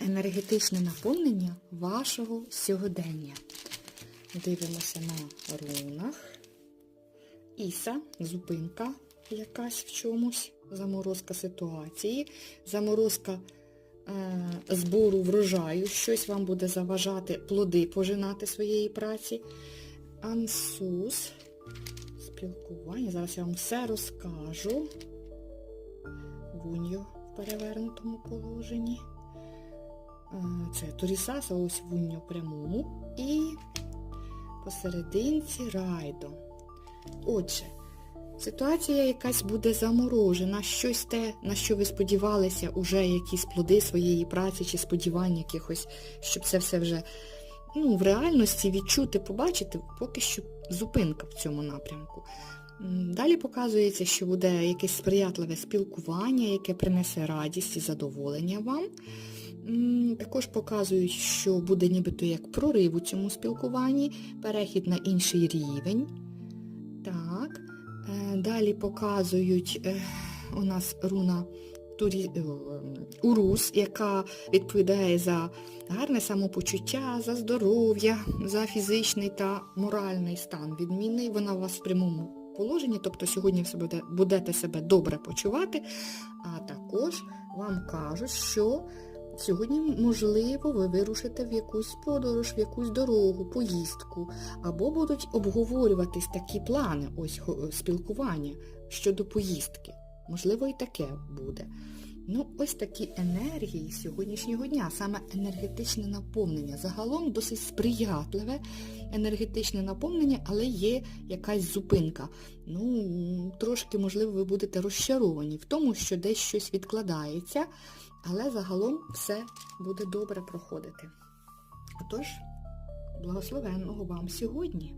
енергетичне наповнення вашого сьогодення. Дивимося на рунах. Іса, зупинка якась в чомусь, заморозка ситуації, заморозка е, збору врожаю, щось вам буде заважати плоди пожинати своєї праці. Ансус, спілкування. Зараз я вам все розкажу. Вуньо в перевернутому положенні. Е, Це Торісаса, ось вуньо прямому. І посерединці райдо. Отже, ситуація якась буде заморожена, щось те, на що ви сподівалися, уже якісь плоди своєї праці чи сподівань якихось, щоб це все вже ну, в реальності відчути, побачити, поки що зупинка в цьому напрямку. Далі показується, що буде якесь сприятливе спілкування, яке принесе радість і задоволення вам. Також показують, що буде нібито як прорив у цьому спілкуванні, перехід на інший рівень. Так. Е, Далі показують е, у нас руна Турі... е, Урус, яка відповідає за гарне самопочуття, за здоров'я, за фізичний та моральний стан відмінний. Вона у вас в прямому положенні, тобто сьогодні будете себе добре почувати, а також вам кажуть, що сьогодні, можливо, ви вирушите в якусь подорож, в якусь дорогу, поїздку, або будуть обговорюватись такі плани, ось спілкування щодо поїздки. Можливо, і таке буде. Ну, ось такі енергії сьогоднішнього дня, саме енергетичне наповнення. Загалом досить сприятливе енергетичне наповнення, але є якась зупинка. Ну, трошки, можливо, ви будете розчаровані в тому, що десь щось відкладається, але загалом все буде добре проходити. Отож, благословенного вам сьогодні!